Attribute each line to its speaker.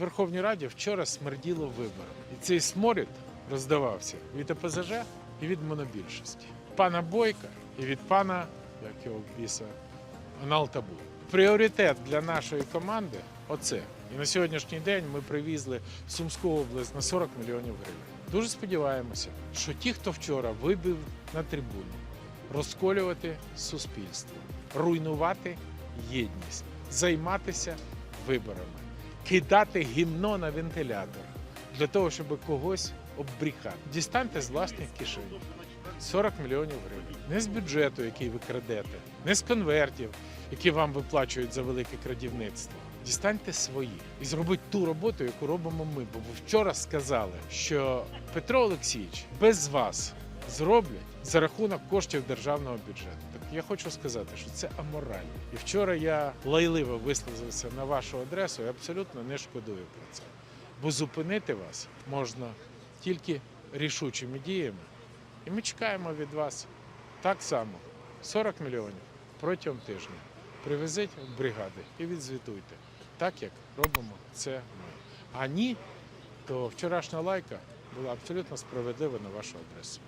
Speaker 1: Верховній Раді вчора смерділо вибором. І цей сморід роздавався від ОПЗЖ і від монобільшості. Пана Бойка і від пана, як його біса, Аналтабу. Пріоритет для нашої команди оце. І на сьогоднішній день ми привізли в Сумську область на 40 мільйонів гривень. Дуже сподіваємося, що ті, хто вчора вибив на трибуну, розколювати суспільство, руйнувати єдність, займатися виборами, кидати гімно на вентилятор для того, щоб когось оббріхати. Дістаньте з власних кишень 40 мільйонів гривень. Не з бюджету, який ви крадете, не з конвертів, які вам виплачують за велике крадівництво. Дістаньте свої і зробіть ту роботу, яку робимо ми. Бо ви вчора сказали, що Петро Олексійович без вас зроблять за рахунок коштів державного бюджету. Так я хочу сказати, що це аморально. І вчора я лайливо висловився на вашу адресу і абсолютно не шкодую про це. Бо зупинити вас можна тільки рішучими діями. І ми чекаємо від вас так само 40 мільйонів протягом тижня. Привезіть в бригади і відзвітуйте, так як робимо це ми. А ні, то вчорашня лайка була абсолютно справедлива на вашу адресу.